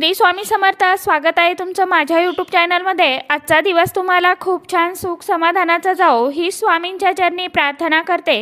श्री स्वामी समर्थ स्वागत आहे तुमचं माझ्या यूट्यूब चॅनलमध्ये आजचा दिवस तुम्हाला खूप छान सुख समाधानाचा जाओ ही स्वामींच्या चरणी प्रार्थना करते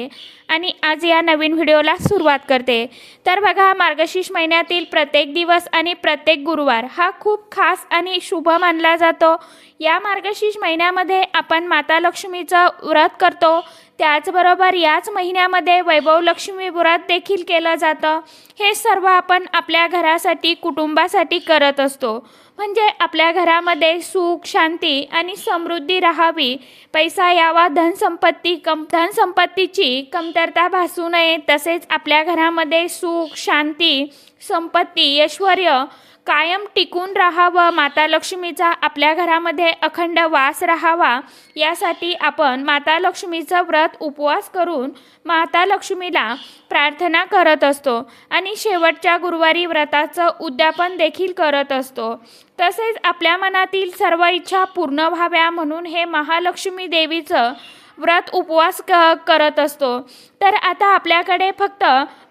आणि आज या नवीन व्हिडिओला सुरुवात करते. तर बघा मार्गशीर्ष महिन्यातील प्रत्येक दिवस आणि प्रत्येक गुरुवार हा खूप खास आणि शुभ मानला जातो. या मार्गशीर्ष महिन्यामध्ये आपण माता लक्ष्मीचं व्रत करतो. त्याचबरोबर याच महिन्यामध्ये वैभव लक्ष्मी व्रत देखील केलं जातं. हे सर्व आपण आपल्या घरासाठी कुटुंबासाठी करत असतो. म्हणजे आपल्या घरामध्ये सुख शांती आणि समृद्धी राहावी. पैसा यावा धनसंपत्ती कम धनसंपत्तीची कमतरता भासू नये. तसेच आपल्या घरामध्ये सुख शांती संपत्ती ऐश्वर कायम टिकून राहावं माता लक्ष्मीचा आपल्या घरामध्ये अखंड वास राहावा यासाठी आपण माता लक्ष्मीचं व्रत उपवास करून माता लक्ष्मीला प्रार्थना करत असतो आणि शेवटच्या गुरुवारी व्रताचं उद्यापन देखील करत असतो. तसेच आपल्या मनातील सर्व इच्छा पूर्ण व्हाव्या म्हणून हे महालक्ष्मी देवीचं व्रत उपवास क करत असतो. तर आता आपल्याकडे फक्त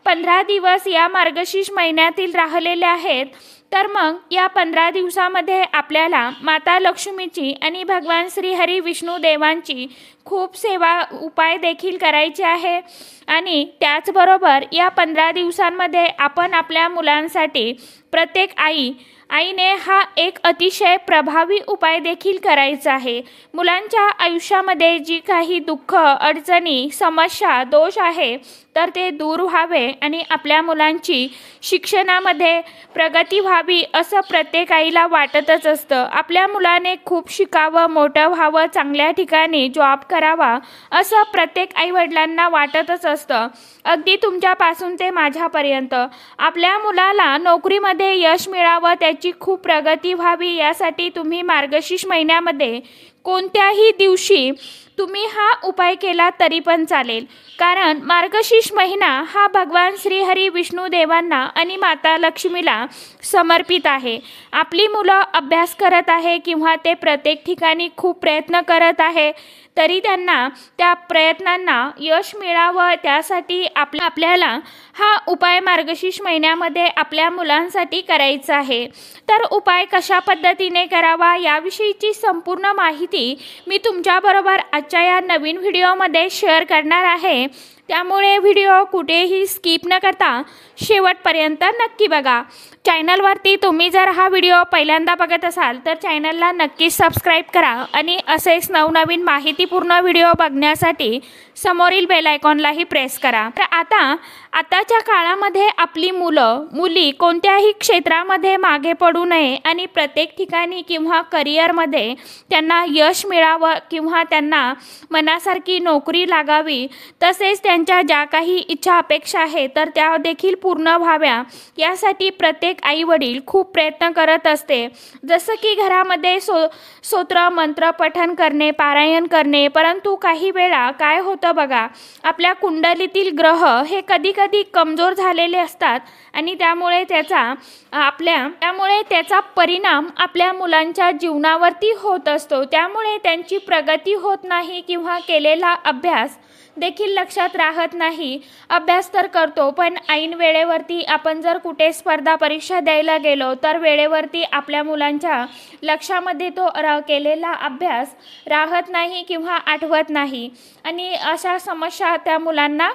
पंधरा दिवस या मार्गशीर्ष महिन्यातील राहिलेले आहेत. तर मग या पंधरा दिवसामध्ये आपल्याला माता लक्ष्मीची आणि भगवान श्री हरी विष्णू देवांची खूप सेवा उपाय देखील करायचे आहे. आणि त्याचबरोबर या पंधरा दिवसांमध्ये आपण आपल्या मुलांसाठी प्रत्येक आई आईने हा एक अतिशय प्रभावी उपाय देखील करायचा आहे. मुलांच्या आयुष्यामध्ये जी काही दुःख अडचणी समस्या दोष आहे तर ते दूर व्हावे आणि आपल्या मुलांची शिक्षणामध्ये प्रगती व्हावी असं प्रत्येक आईला वाटतच असतं. आपल्या मुलाने खूप शिकावं मोठं व्हावं चांगल्या ठिकाणी जॉब करावा असं प्रत्येक आईवडिलांना वाटतच असतं. अगदी तुमच्यापासून ते माझ्यापर्यंत. आपल्या मुलाला नोकरीमध्ये यश मिळावं त्याची खूप प्रगती व्हावी यासाठी तुम्ही मार्गशीर्ष महिन्यामध्ये कोणत्याही दिवशी तुम्ही हा उपाय केला तरी पण चालेल. कारण मार्गशीर्ष महिना हा भगवान श्रीहरी विष्णू देवांना आणि माता लक्ष्मीला समर्पित आहे. आपली मुलं अभ्यास करत आहे किंवा ते प्रत्येक ठिकाणी खूप प्रयत्न करत आहे तरी त्यांना त्या प्रयत्नांना यश मिळावं त्यासाठी आपल्या आपल्याला हा उपाय मार्गशीर्ष महिन्यामध्ये आपल्या मुलांसाठी करायचा आहे. तर उपाय कशा पद्धतीने करावा याविषयीची संपूर्ण माहिती मी तुमच्याबरोबर आजच्या या नवीन व्हिडिओमध्ये शेअर करणार आहे. त्यामुळे व्हिडिओ कुठेही स्किप न करता शेवटपर्यंत नक्की बघा. चॅनलवरती तुम्ही जर हा व्हिडिओ पहिल्यांदा बघत असाल तर चॅनलला नक्की सबस्क्राईब करा आणि असेच नवनवीन माहितीपूर्ण व्हिडिओ बघण्यासाठी समोरील बेल आयकॉनलाही प्रेस करा. तर आता आताच्या काळामध्ये आपली मुलं मुली कोणत्याही क्षेत्रामध्ये मागे पडू नये आणि प्रत्येक ठिकाणी किंवा करिअरमध्ये त्यांना यश मिळावं किंवा त्यांना मनासारखी नोकरी लागावी तसेच त्या त्यांच्या ज्या काही इच्छा अपेक्षा आहे तर त्या देखील पूर्ण व्हाव्या. यासाठी प्रत्येक आई वडील खूप प्रयत्न करत असते. जसं की घरामध्ये सो स्तोत्र मंत्र पठण करणे पारायण करणे परंतु काही वेळा काय होतं बघा आपल्या कुंडलीतील ग्रह हे कधी कधी कमजोर झालेले असतात आणि त्यामुळे त्याचा आपल्या त्यामुळे त्याचा परिणाम आपल्या मुलांच्या जीवनावरती होत असतो. त्यामुळे त्यांची प्रगती होत नाही किंवा केलेला अभ्यास देखील लक्षात राहत नाही. अभ्यास तर करतो पण ऐन वेळेवरती आपण जर कुठे स्पर्धा परीक्षा द्यायला गेलो तर वेळेवरती आपल्या मुलांच्या लक्षामध्ये तो र केलेला अभ्यास राहत नाही किंवा आठवत नाही. आणि अशा समस्या त्या मुलांना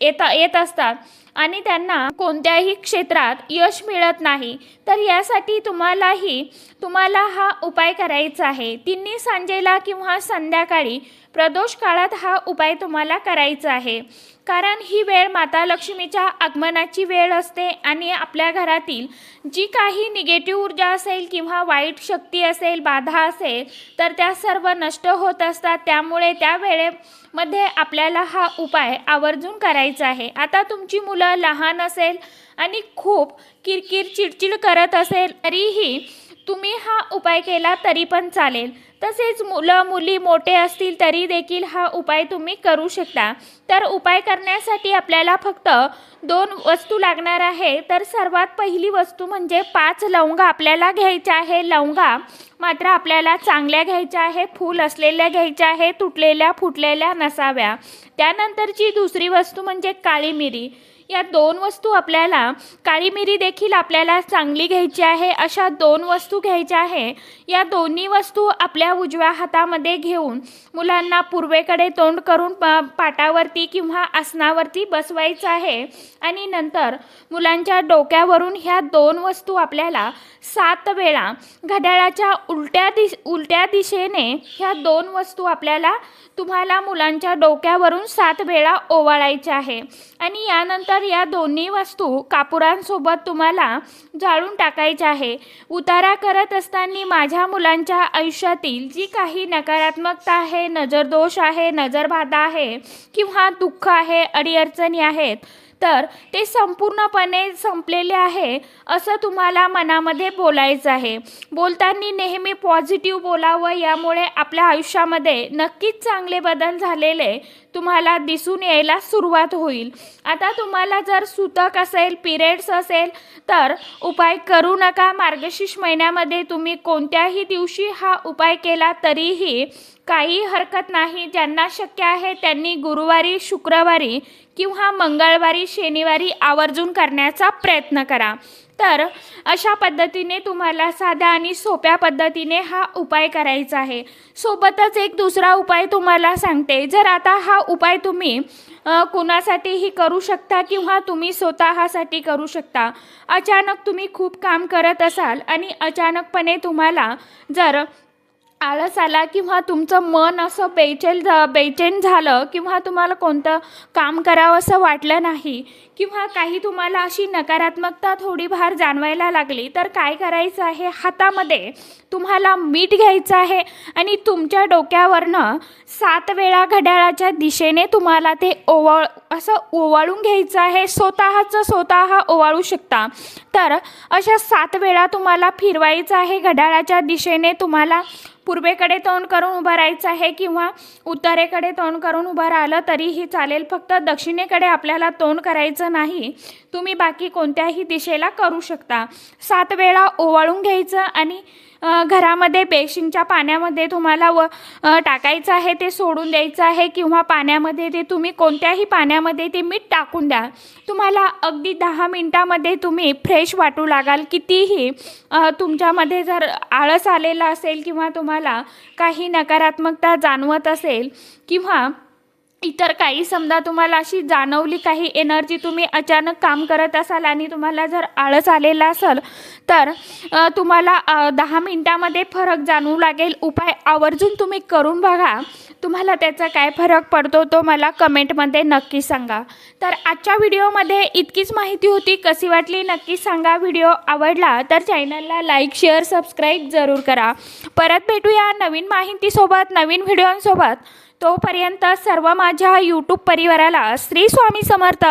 येता येत असतात आणि त्यांना कोणत्याही क्षेत्रात यश मिळत नाही. तर यासाठी तुम्हालाही तुम्हाला हा उपाय करायचा आहे. तिन्ही सांजेला किंवा संध्याकाळी प्रदोष काळात हा उपाय तुम्हाला करायचा आहे. कारण ही वेळ माता लक्ष्मीच्या आगमनाची वेळ असते आणि आपल्या घरातील जी काही निगेटिव्ह ऊर्जा असेल किंवा वाईट शक्ती असेल बाधा असेल तर त्या सर्व नष्ट होत असतात. त्यामुळे त्या वेळेमध्ये आपल्याला हा उपाय आवर्जून करायचा आहे. आता तुमची मुलं लहान असेल आणि खूप किरकिर चिडचिड करत असेल तरीही तुम्ही हा उपाय केला तरी पण चालेल. तसेच मुलं मुली मोठे असतील तरी देखील हा उपाय तुम्ही करू शकता. तर उपाय करण्यासाठी आपल्याला फक्त दोन वस्तू लागणार आहे. तर सर्वात पहिली वस्तू म्हणजे पाच लवंगा आपल्याला घ्यायच्या आहे. लवंगा मात्र आपल्याला चांगल्या घ्यायच्या आहे फूल असलेल्या घ्यायच्या आहे तुटलेल्या फुटलेल्या नसाव्या. त्यानंतरची दुसरी वस्तू म्हणजे काळी मिरी. या दोन वस्तू आपल्याला काळी मिरी देखील आपल्याला चांगली घ्यायची आहे अशा दोन वस्तू घ्यायच्या आहे. या दोन्ही वस्तू आपल्या उजव्या हातामध्ये घेऊन मुलांना पूर्वेकडे तोंड करून प- पाटावरती किंवा आसनावरती बसवायचं आहे. आणि नंतर मुलांच्या डोक्यावरून ह्या दोन वस्तू आपल्याला सात वेळा घड्याळाच्या उलट्या दिश उलट्या दिशेने ह्या दोन वस्तू आपल्याला तुम्हाला मुलांच्या डोक्यावरून सात वेळा ओवाळायच्या आहे. आणि यानंतर या दोन्ही वस्तू कापुरांसोबत तुम्हाला जाळून टाकायच्या आहे. उतारा करत असताना माझ्या मुलांच्या आयुष्यातील जी काही नकारात्मकता आहे नजरदोष आहे नजरबाधा आहे किंवा दुःख आहे अडीअडचणी आहेत तर ते संपूर्णपणे संपलेले आहे असं तुम्हाला मनामध्ये बोलायचं आहे. बोलताना नेहमी पॉझिटिव्ह बोलावं यामुळे आपल्या आयुष्यामध्ये नक्कीच चांगले बदल झालेले तुम्हाला दिसून यायला सुरुवात होईल. आता तुम्हाला जर सुतक असेल पिरियड्स असेल तर उपाय करू नका. मार्गशीर्ष महिन्यामध्ये तुम्ही कोणत्याही दिवशी हा उपाय केला तरीही काही हरकत नाही ज्यांना शक्य आहे त्यांनी गुरुवारी शुक्रवारी किंवा मंगळवारी शनिवारी आवर्जून करण्याचा प्रयत्न करा. तर अशा पद्धतीने तुम्हाला साध्या आणि सोप्या पद्धतीने हा उपाय करायचा आहे. सोबतच एक दुसरा उपाय तुम्हाला सांगते. जर आता हा उपाय तुम्ही कोणासाठीही कुणासाठीही करू शकता किंवा तुम्ही स्वतःसाठी करू शकता. अचानक तुम्ही खूप काम करत असाल आणि अचानकपणे तुम्हाला जर आळस आला किंवा तुमचं मन असं बेचेल झा बेचैन झालं किंवा तुम्हाला कोणतं काम करावं असं वाटलं नाही किंवा काही तुम्हाला अशी नकारात्मकता थोडीफार जाणवायला लागली तर काय करायचं आहे? हातामध्ये तुम्हाला मीठ घ्यायचं आहे आणि तुमच्या डोक्यावरनं सात वेळा घड्याळाच्या दिशेने तुम्हाला ते ओवाळ असं ओवाळून घ्यायचं आहे. स्वतःचं स्वतः ओवाळू शकता. तर अशा सात वेळा तुम्हाला फिरवायचं आहे. घड्याळाच्या दिशेने तुम्हाला पूर्वेकडे तोंड करून उभं राहायचं आहे किंवा उत्तरेकडे तोंड करून उभं राहिलं तरीही चालेल. फक्त दक्षिणेकडे आपल्याला तोंड करायचं नाही. तुम्ही बाकी कोणत्याही दिशेला करू शकता. सात वेळा ओवाळून घ्यायचं आणि घरामध्ये बेसिनच्या पाण्यामध्ये तुम्हाला व टाकायचं आहे ते सोडून द्यायचं आहे किंवा पाण्यामध्ये ते तुम्ही कोणत्याही पाण्यामध्ये ते मीठ टाकून द्या. तुम्हाला अगदी दहा मिनटामध्ये तुम्ही फ्रेश वाटू लागाल. कितीही तुमच्यामध्ये जर आळस आलेला असेल किंवा तुम्हाला काही नकारात्मकता जाणवत असेल किंवा इतर काही समजा तुम्हाला अशी जाणवली काही एनर्जी तुम्ही अचानक काम करत असाल आणि तुम्हाला जर आळस आलेला असेल तर तुम्हाला दहा मिनटामध्ये फरक जाणवू लागेल. उपाय आवर्जून तुम्ही करून बघा. तुम्हाला त्याचा काय फरक पडतो तो मला कमेंटमध्ये नक्की सांगा. तर आजच्या व्हिडिओमध्ये इतकीच माहिती होती. कशी वाटली नक्की सांगा. व्हिडिओ आवडला तर चॅनलला लाईक शेअर सबस्क्राईब जरूर करा. परत भेटूया नवीन माहितीसोबत नवीन व्हिडिओंसोबत. तोपर्यंत सर्व माझ्या यूट्यूब परिवाराला श्री स्वामी समर्थ.